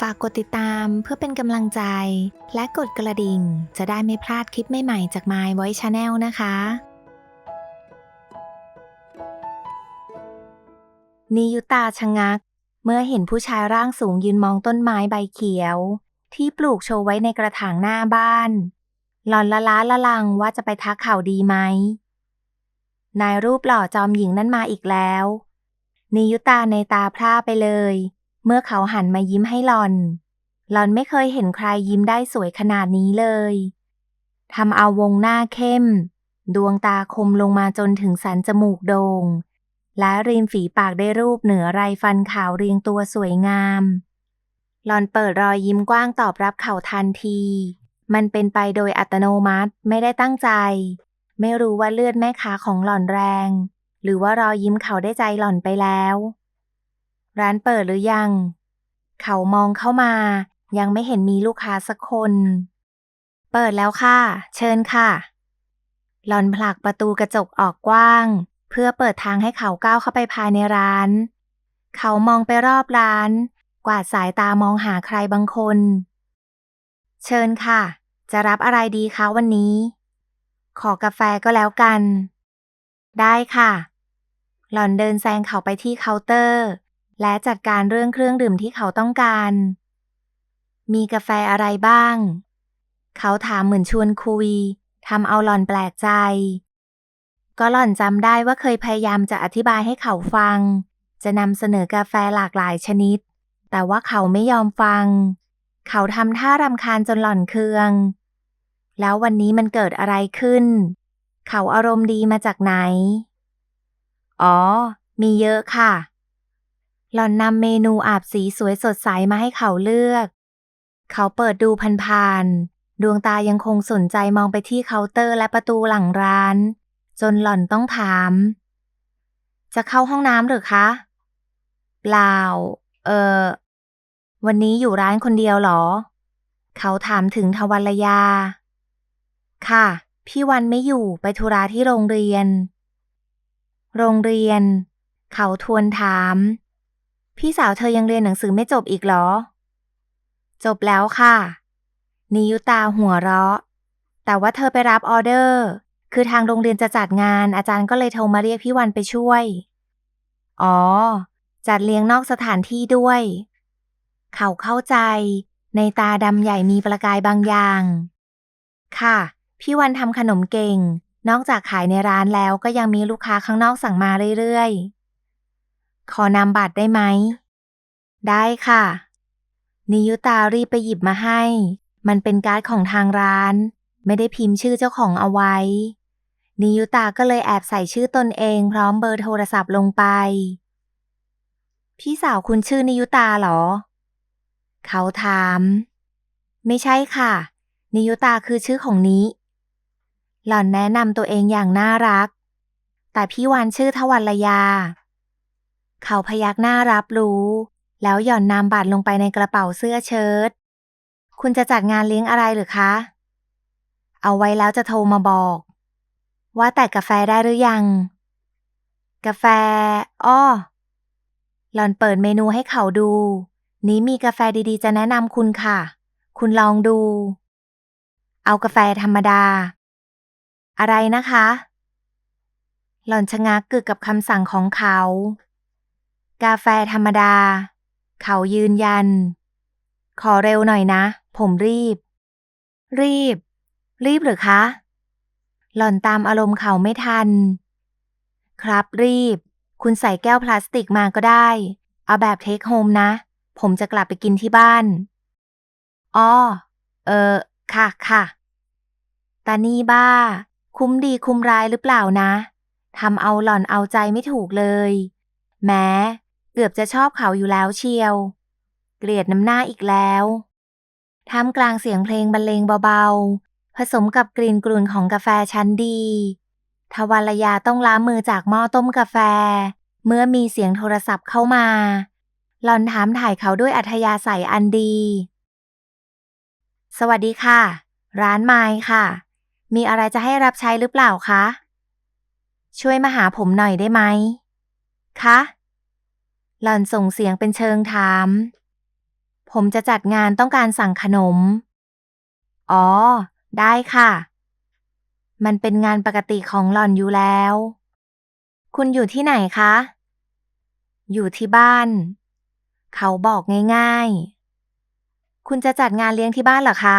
ฝากกดติดตามเพื่อเป็นกำลังใจ และกดกระดิ่ง จะได้ไม่พลาดคลิปใหม่ๆจาก My Voice Channel นะคะ นิยุตาชะงัก เมื่อเห็นผู้ชายร่างสูงยืนมองต้นไม้ใบเขียว ที่ปลูกโชว์ไว้ในกระถางหน้าบ้าน หล่อนละล้าละลังว่าจะไปทักข่าวดีไหม นายรูปหล่อจอมหญิงนั้นมาอีกแล้ว นิยุตาในตาพร่าไปเลย เมื่อเขาหันมายิ้มให้หลอน หลอนไม่เคยเห็นใครยิ้มได้สวยขนาดนี้เลยทำเอาวงหน้าเข้ม ดวงตาคมลงมาจนถึงสันจมูกโดง่งและริมฝีปากได้รูปเหนือไรฟันขาวเรียงตัวสวยงาม หลอนเปิดรอยยิ้มกว้างตอบรับเขาทันที มันเป็นไปโดยอัตโนมัติไม่ได้ตั้งใจ ไม่รู้ว่าเลือดแม่ค้าของหล่อนแรง หรือว่ารอยยิ้มเขาได้ใจหล่อนไปแล้ว ร้านเปิดหรือยัง เขามองเข้ามา ยังไม่เห็นมีลูกค้าสักคน เปิดแล้วค่ะ เชิญค่ะ หลอนผลักประตูกระจกออกกว้าง เพื่อเปิดทางให้เขาก้าวเข้าไปภายในร้าน เขามองไปรอบร้าน กวาดสายตามองหาใครบางคน เชิญค่ะ จะรับอะไรดีคะวันนี้ ขอกาแฟก็แล้วกัน ได้ค่ะหล่อนเดินแซงเขาไปที่เคาน์เตอร์ และจัดการเรื่องเครื่องดื่มที่เขาต้องการ มีกาแฟอะไรบ้าง เขาถามเหมือนชวนคุยทำเอาหล่อนแปลกใจ ก็หล่อนจำได้ว่าเคยพยายามจะอธิบายให้เขาฟัง จะนำเสนอกาแฟหลากหลายชนิด แต่ว่าเขาไม่ยอมฟัง เขาทำท่ารำคาญจนหล่อนเคือง แล้ววันนี้มันเกิดอะไรขึ้น เขาอารมณ์ดีมาจากไหน อ๋อ มีเยอะค่ะ หล่อนนำเมนูอาบสีสวยสดใสมาให้เขาเลือก เขาเปิดดูผ่านๆ ดวงตายังคงสนใจมองไปที่เคาน์เตอร์และประตูหลังร้าน จนหล่อนต้องถาม จะเข้าห้องน้ำหรือคะ เปล่า เออ วันนี้อยู่ร้านคนเดียวเหรอ เขาถามถึงทวัลยา ค่ะ พี่วันไม่อยู่ไปธุระที่โรงเรียน โรงเรียน เขาทวนถาม พี่สาวเธอยังเรียนหนังสือไม่จบอีกเหรอ จบแล้วค่ะ นิยุตาหัวเราะ แต่ว่าเธอไปรับออเดอร์ คือทางโรงเรียนจะจัดงาน อาจารย์ก็เลยโทรมาเรียกพี่วันไปช่วย อ๋อ จัดเลี้ยงนอกสถานที่ด้วย เขาเข้าใจ ในตาดำใหญ่มีประกายบางอย่าง ค่ะ พี่วันทำขนมเก่ง นอกจากขายในร้านแล้วก็ยังมีลูกค้าข้างนอกสั่งมาเรื่อยๆ ขอนำบัตรได้ไหม ได้ค่ะ นิยุตารีบไปหยิบมาให้ มันเป็นการ์ดของทางร้าน ไม่ได้พิมพ์ชื่อเจ้าของเอาไว้ นิยุตาก็เลยแอบใส่ชื่อตนเอง พร้อมเบอร์โทรศัพท์ลงไป พี่สาวคุณชื่อนิยุตาเหรอ เขาถาม ไม่ใช่ค่ะ นิยุตาคือชื่อของนิหล่อนแนะนำตัวเองอย่างน่ารัก แต่พี่วันชื่อทวัลยา เขาพยักหน้ารับรู้ แล้วหย่อนนามบัตรลงไปในกระเป๋าเสื้อเชิ้ต คุณจะจัดงานเลี้ยงอะไรหรือคะ เอาไว้แล้วจะโทรมาบอก ว่าแต่กาแฟได้หรือยัง กาแฟ อ้อ หล่อนเปิดเมนูให้เขาดู นี้มีกาแฟดีๆ จะแนะนำคุณค่ะ คุณลองดู เอากาแฟธรรมดา อะไรนะคะ หล่อนชะงักกึกกับคำสั่งของเขา กาแฟธรรมดา เขายืนยัน ขอเร็วหน่อยนะ ผมรีบ รีบ รีบหรือคะ หล่อนตามอารมณ์เขาไม่ทัน ครับรีบ คุณใส่แก้วพลาสติกมาก็ได้ เอาแบบเทคโฮมนะ ผมจะกลับไปกินที่บ้านอ้อเออ ค่ะค่ะตานี่บ้า คุ้มดีคุ้มร้ายหรือเปล่านะทำเอาหล่อนเอาใจไม่ถูกเลย แม้ เกือบจะชอบเขาอยู่แล้วเชียว เกลียดน้ำหน้าอีกแล้วท่ามกลางเสียงเพลงบรรเลงเบาๆ ผสมกับกลิ่นกลุ่นของกาแฟชั้นดี ทวารยาต้องล้างมือจากหม้อต้มกาแฟ เมื่อมีเสียงโทรศัพท์เข้ามา หลอนถามถ่ายเขาด้วยอัธยาศัยอันดี สวัสดีค่ะ ร้านไม้ค่ะ มีอะไรจะให้รับใช้หรือเปล่าคะ ช่วยมาหาผมหน่อยได้ไหม คะ หล่อนส่งเสียงเป็นเชิงถาม ผมจะจัดงานต้องการสั่งขนม อ๋อ ได้ค่ะ มันเป็นงานปกติของหล่อนอยู่แล้ว คุณอยู่ที่ไหนคะ อยู่ที่บ้าน เขาบอกง่ายๆ คุณจะจัดงานเลี้ยงที่บ้านเหรอคะ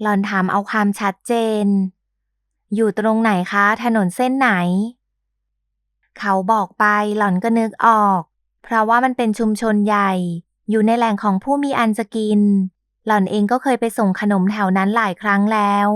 หล่อนถามเอาความชัดเจน อยู่ตรงไหนคะ ถนนเส้นไหนเขาบอกไปหล่อนก็นึกออก เพราะว่ามันเป็นชุมชนใหญ่ อยู่ในแหล่งของผู้มีอันจะกิน หล่อนเองก็เคยไปส่งขนมแถวนั้นหลายครั้งแล้ว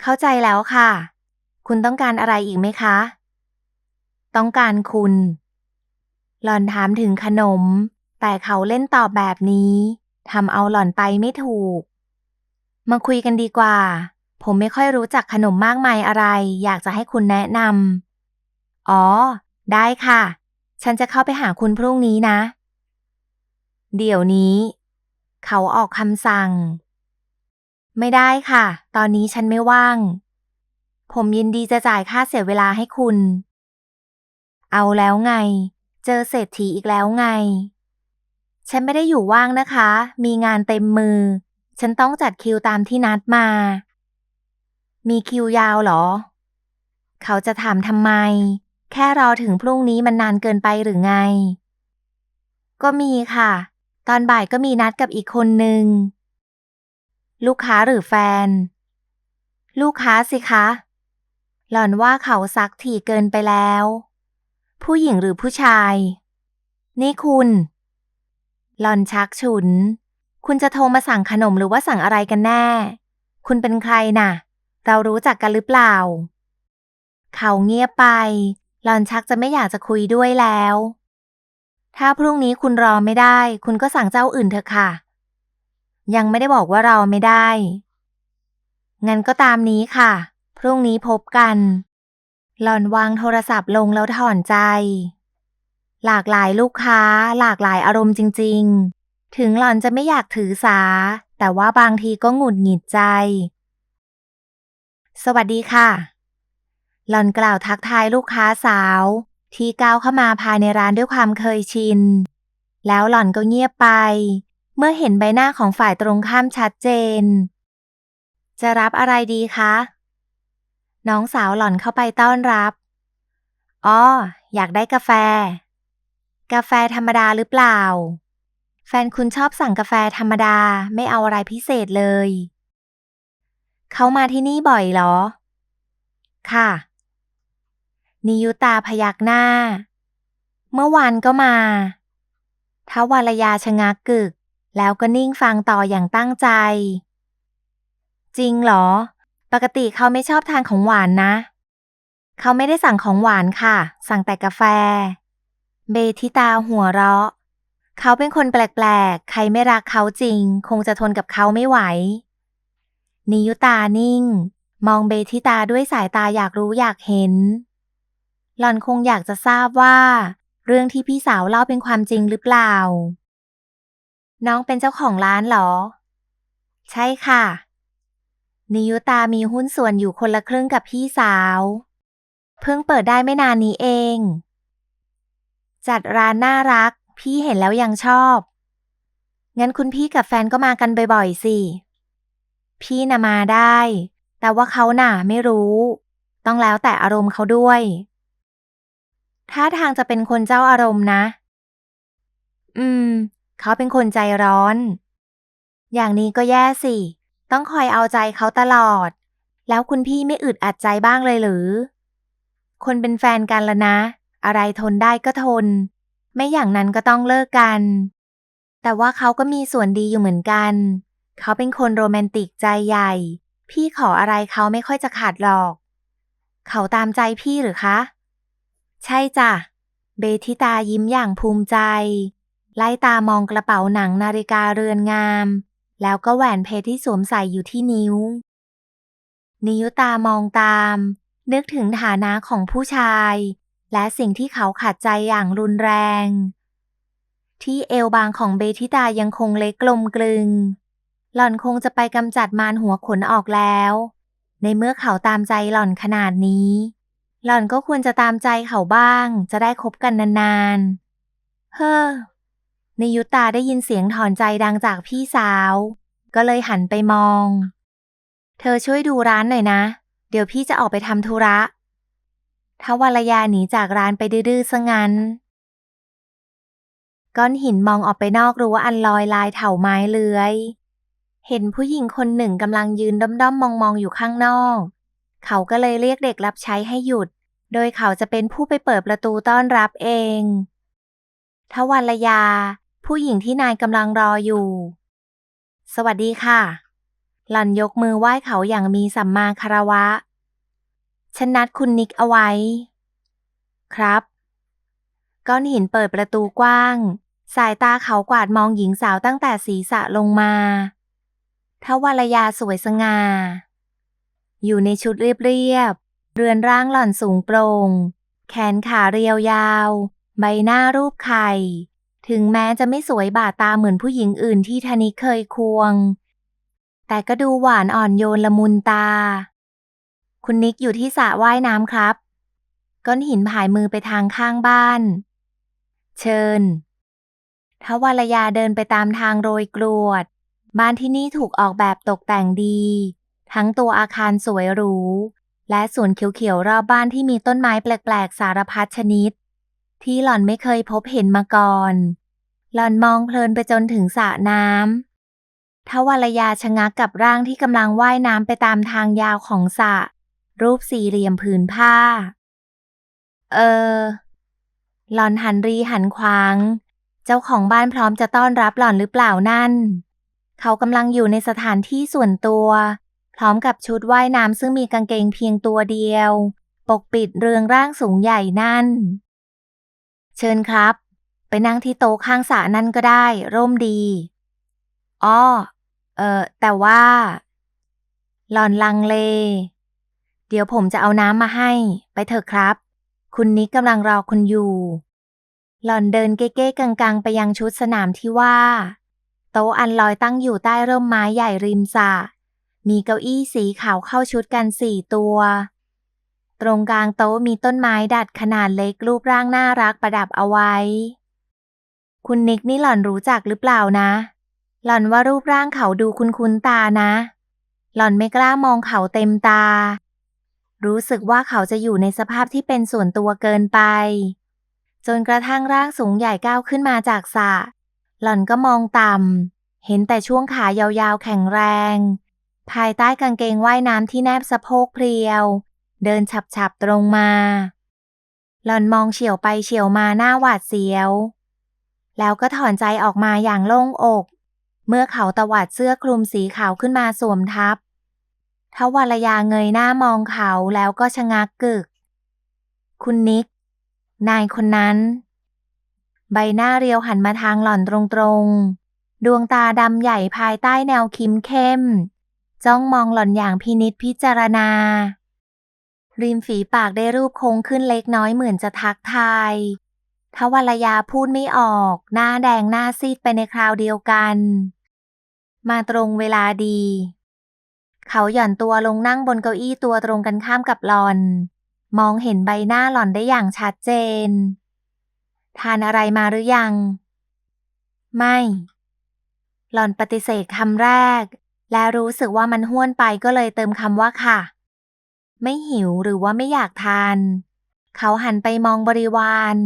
เข้าใจแล้วค่ะ คุณต้องการอะไรอีกไหมคะ ต้องการคุณ หล่อนถามถึงขนม แต่เขาเล่นตอบแบบนี้ทำเอาหล่อนไปไม่ถูก มาคุยกันดีกว่า ผมไม่ค่อยรู้จักขนมมากมายอะไร อยากจะให้คุณแนะนำอ๋อ ได้ค่ะ ฉันจะเข้าไปหาคุณพรุ่งนี้นะ เดี๋ยวนี้ เขาออกคำสั่ง ไม่ได้ค่ะ ตอนนี้ฉันไม่ว่าง ผมยินดีจะจ่ายค่าเสียเวลาให้คุณ เอาแล้วไง เจอเศรษฐีอีกแล้วไง ฉันไม่ได้อยู่ว่างนะคะ มีงานเต็มมือ ฉันต้องจัดคิวตามที่นัดมา มีคิวยาวเหรอ เขาจะถามทำไม แค่รอถึงพรุ่งนี้มันนานเกินไปหรือไง ก็มีค่ะ ตอนบ่ายก็มีนัดกับอีกคนนึง ลูกค้าหรือแฟน ลูกค้าสิคะ หล่อนว่าเขาซักถี่เกินไปแล้ว ผู้หญิงหรือผู้ชาย นี่คุณ หล่อนชักฉุน คุณจะโทรมาสั่งขนมหรือว่าสั่งอะไรกันแน่ คุณเป็นใครน่ะ เรารู้จักกันหรือเปล่าเขาเงียบไป หลอนชักจะไม่อยากจะคุยด้วยแล้ว ถ้าพรุ่งนี้คุณรอไม่ได้ คุณก็สั่งเจ้าอื่นเถอะค่ะ ยังไม่ได้บอกว่ารอไม่ได้ งั้นก็ตามนี้ค่ะ พรุ่งนี้พบกัน หลอนวางโทรศัพท์ลงแล้วถอนใจ หลากหลายลูกค้า หลากหลายอารมณ์จริง ๆ ถึงหลอนจะไม่อยากถือสา แต่ว่าบางทีก็หงุดหงิดใจ สวัสดีค่ะ หล่อนกล่าวทักทายลูกค้าสาว ที่ก้าวเข้ามาภายในร้านด้วยความเคยชิน แล้วหล่อนก็เงียบไป เมื่อเห็นใบหน้าของฝ่ายตรงข้ามชัดเจน จะรับอะไรดีคะ น้องสาวหล่อนเข้าไปต้อนรับอ๋ออยากได้กาแฟ กาแฟธรรมดาหรือเปล่า แฟนคุณชอบสั่งกาแฟธรรมดาไม่เอาอะไรพิเศษเลย เขามาที่นี่บ่อยเหรอ ค่ะ นิยุตาพยักหน้า เมื่อวานก็มาท้าวรยาชะงักกึก แล้วก็นิ่งฟังต่ออย่างตั้งใจ จริงเหรอ ปกติเขาไม่ชอบทานของหวานนะ เขาไม่ได้สั่งของหวานค่ะ สั่งแต่กาแฟ เบทิตาหัวเราะ เขาเป็นคนแปลกๆ ใครไม่รักเขาจริง คงจะทนกับเขาไม่ไหว นิยุตานิ่ง มองเบทิตาด้วยสายตาอยากรู้อยากเห็น หล่อนคงอยากจะทราบว่า เรื่องที่พี่สาวเล่าเป็นความจริงหรือเปล่า น้องเป็นเจ้าของร้านเหรอ ใช่ค่ะ นิยุตามีหุ้นส่วนอยู่คนละครึ่งกับพี่สาว เพิ่งเปิดได้ไม่นานนี้เอง จัดร้านน่ารัก พี่เห็นแล้วยังชอบ งั้นคุณพี่กับแฟนก็มากันบ่อยๆสิ พี่น่ะมาได้ แต่ว่าเขาน่ะไม่รู้ ต้องแล้วแต่อารมณ์เขาด้วย ท่าทางจะเป็นคนเจ้าอารมณ์นะ อืม เขาเป็นคนใจร้อน อย่างนี้ก็แย่สิ ต้องคอยเอาใจเขาตลอด แล้วคุณพี่ไม่อึดอัดใจบ้างเลยหรือ คนเป็นแฟนกันละนะ อะไรทนได้ก็ทน ไม่อย่างนั้นก็ต้องเลิกกัน แต่ว่าเขาก็มีส่วนดีอยู่เหมือนกัน เขาเป็นคนโรแมนติกใจใหญ่ พี่ขออะไรเขาไม่ค่อยจะขาดหรอก เขาตามใจพี่หรือคะ ใช่จ้ะ เบทิตายิ้มอย่างภูมิใจ ไล่ตามองกระเป๋าหนังนาฬิกาเรือนงาม แล้วก็แหวนเพชรที่สวมใส่อยู่ที่นิ้ว นิยุตามองตาม นึกถึงฐานะของผู้ชาย และสิ่งที่เขาขัดใจอย่างรุนแรง ที่เอวบางของเบทิตายังคงเล็กกลมกลึง หล่อนคงจะไปกำจัดมารหัวขนออกแล้ว ในเมื่อเขาตามใจหล่อนขนาดนี้ หล่อนก็ควรจะตามใจเขาบ้าง จะได้คบกันนานๆ เฮ้อนิยุตาได้ยินเสียงถอนใจดังจากพี่สาว ก็เลยหันไปมอง เธอช่วยดูร้านหน่อยนะ เดี๋ยวพี่จะออกไปทำธุระทวารยาหนีจากร้านไปดื้อๆซะงั้น ก้อนหินมองออกไปนอกรั้วอันลอยลายเถาไม้เลื้อย เห็นผู้หญิงคนหนึ่งกำลังยืนด้อมๆมองๆอยู่ข้างนอก เขาก็เลยเรียกเด็กรับใช้ให้หยุด โดยเขาจะเป็นผู้ไปเปิดประตูต้อนรับเองทวารยา ผู้หญิงที่นายกำลังรออยู่ สวัสดีค่ะ หล่อนยกมือไหว้เขาอย่างมีสัมมาคารวะ ฉันนัดคุณนิกเอาไว้ ครับ ก้อนหินเปิดประตูกว้าง สายตาเขากวาดมองหญิงสาวตั้งแต่ศีรษะลงมาทวารยาสวยสง่า อยู่ในชุดเรียบๆ เรือนร่างหล่อนสูงโปร่ง แขนขาเรียวยาว ใบหน้ารูปไข่ ถึงแม้จะไม่สวยบาดตาเหมือนผู้หญิงอื่นที่ธนิเคยควง แต่ก็ดูหวานอ่อนโยนละมุนตา คุณนิกอยู่ที่สระว่ายน้ำครับ ก้อนหินผายมือไปทางข้างบ้าน เชิญทวารยาเดินไปตามทางโรยกรวด บ้านที่นี่ถูกออกแบบตกแต่งดี ทั้งตัวอาคารสวยหรู และสวนเขียวๆรอบบ้านที่มีต้นไม้แปลกๆ สารพัดชนิด ที่หล่อนไม่เคยพบเห็นมาก่อน หล่อนมองเพลินไปจนถึงสระน้ำทวารยาชะงักกับร่างที่กำลังว่ายน้ำไปตามทางยาวของสระรูปสี่เหลี่ยมผืนผ้า เออ หล่อนหันรีหันขวาง เจ้าของบ้านพร้อมจะต้อนรับหล่อนหรือเปล่านั่น เขากำลังอยู่ในสถานที่ส่วนตัว พร้อมกับชุดว่ายน้ำซึ่งมีกางเกงเพียงตัวเดียว ปกปิดเรืองร่างสูงใหญ่นั่น เชิญครับ ไปนั่งที่โต๊ะข้างสระนั่นก็ได้ ร่มดี อ้อ เออแต่ว่า หล่อนลังเล เดี๋ยวผมจะเอาน้ำมาให้ ไปเถอะครับ คุณนิกกำลังรอคุณอยู่หล่อนเดินเก้ๆกังๆ ไปยังชุดสนามที่ว่า โต๊ะอันลอยตั้งอยู่ใต้ร่มไม้ใหญ่ริมสระ มีเก้าอี้สีขาวเข้าชุดกันสี่ตัว ตรงกลางโต๊ะมีต้นไม้ดัดขนาดเล็กรูปร่างน่ารักประดับเอาไว้ คุณนิกนี่หล่อนรู้จักหรือเปล่านะ หล่อนว่ารูปร่างเขาดูคุ้นๆตานะ หล่อนไม่กล้ามองเขาเต็มตา รู้สึกว่าเขาจะอยู่ในสภาพที่เป็นส่วนตัวเกินไป จนกระทั่งร่างสูงใหญ่ก้าวขึ้นมาจากสระหล่อนก็มองต่ำเห็นแต่ช่วงขายาวๆแข็งแรง ภายใต้กางเกงว่ายน้ำที่แนบสะโพกเพรียว เดินฉับๆตรงมา หล่อนมองเฉียวไปเฉียวมาหน้าหวาดเสียว แล้วก็ถอนใจออกมาอย่างโล่งอก เมื่อเขาตวัดเสื้อคลุมสีขาวขึ้นมาสวมทับทวารยาเงยหน้ามองเขาแล้วก็ชะงักกึก คุณนิก นายคนนั้น ใบหน้าเรียวหันมาทางหล่อนตรงๆ ดวงตาดำใหญ่ภายใต้แนวคิมเข้ม จ้องมองหล่อนอย่างพินิษพิจารณา ริมฝีปากได้รูปโค้งขึ้นเล็กน้อยเหมือนจะทักทายทวารยาพูดไม่ออก หน้าแดงหน้าซีดไปในคราวเดียวกัน มาตรงเวลาดี เขาหย่อนตัวลงนั่งบนเก้าอี้ตัวตรงกันข้ามกับหลอน มองเห็นใบหน้าหล่อนได้อย่างชัดเจน ทานอะไรมาหรือยัง ไม่ หล่อนปฏิเสธคำแรก และรู้สึกว่ามันห้วนไปก็เลยเติมคำว่าค่ะ ไม่หิวหรือว่าไม่อยากทาน เขาหันไปมองบริวาร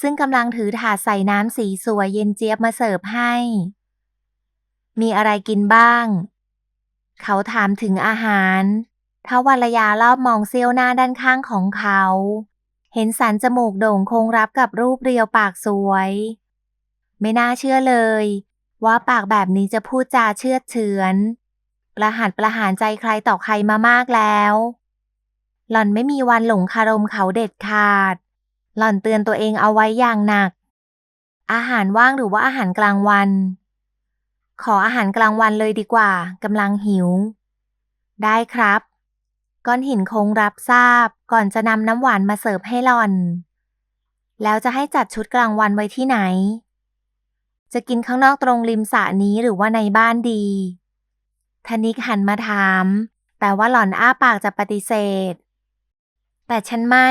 ซึ่งกำลังถือถาดใส่น้ำสีสวยเย็นเจี๊ยบมาเสิร์ฟให้ มีอะไรกินบ้าง เขาถามถึงอาหารทวารยารอบมองเซียวหน้าด้านข้างของเขา เห็นสันจมูกโด่งคงรับกับรูปเรียวปากสวย ไม่น่าเชื่อเลย ว่าปากแบบนี้จะพูดจาเชื่อเฉือน ประหัดประหารใจใครต่อใครมามากแล้ว หล่อนไม่มีวันหลงคารมเขาเด็ดขาด หล่อนเตือนตัวเองเอาไว้อย่างหนัก อาหารว่างหรือว่าอาหารกลางวัน ขออาหารกลางวันเลยดีกว่ากำลังหิว ได้ครับ ก้อนหินคงรับทราบก่อนจะนำน้ำหวานมาเสิร์ฟให้หล่อน แล้วจะให้จัดชุดกลางวันไว้ที่ไหนจะกินข้างนอกตรงริมสระนี้หรือว่าในบ้านดี ธนิกหันมาถาม แต่ว่าหล่อนอ้าปากจะปฏิเสธ แต่ฉันไม่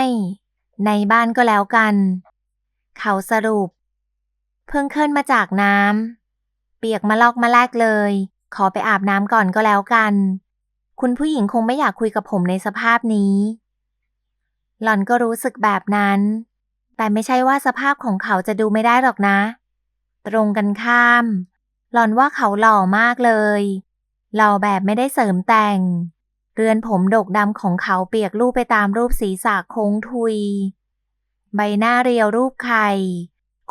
ในบ้านก็แล้วกัน เขาสรุป เพิ่งขึ้นมาจากน้ำ เปียกมาลอกมาแลกเลย ขอไปอาบน้ำก่อนก็แล้วกัน คุณผู้หญิงคงไม่อยากคุยกับผมในสภาพนี้ หล่อนก็รู้สึกแบบนั้น แต่ไม่ใช่ว่าสภาพของเขาจะดูไม่ได้หรอกนะ ตรงกันข้าม หล่อนว่าเขาหล่อมากเลย หล่อแบบไม่ได้เสริมแต่ง เรือนผมดกดำของเขาเปียกลูบไปตามรูปศีรษะโค้งทุย ใบหน้าเรียวรูปไข่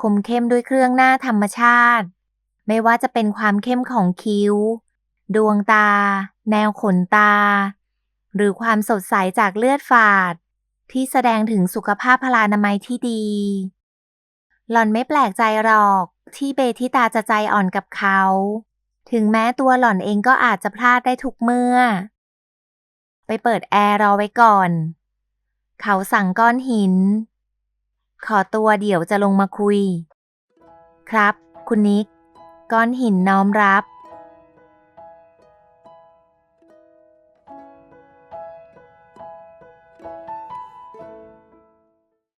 คมเข้มด้วยเครื่องหน้าธรรมชาติ ไม่ว่าจะเป็นความเข้มของคิ้ว ดวงตา แนวขนตา หรือความสดใสจากเลือดฝาด ที่แสดงถึงสุขภาพพลานามัยที่ดี หล่อนไม่แปลกใจหรอกที่เบทิตาจะใจอ่อนกับเขา ถึงแม้ตัวหล่อนเองก็อาจจะพลาดได้ทุกเมื่อ ไปเปิดแอร์รอไว้ก่อน เขาสั่งก้อนหิน ขอตัวเดี๋ยวจะลงมาคุย ครับ คุณนิก ก้อนหินน้อมรับ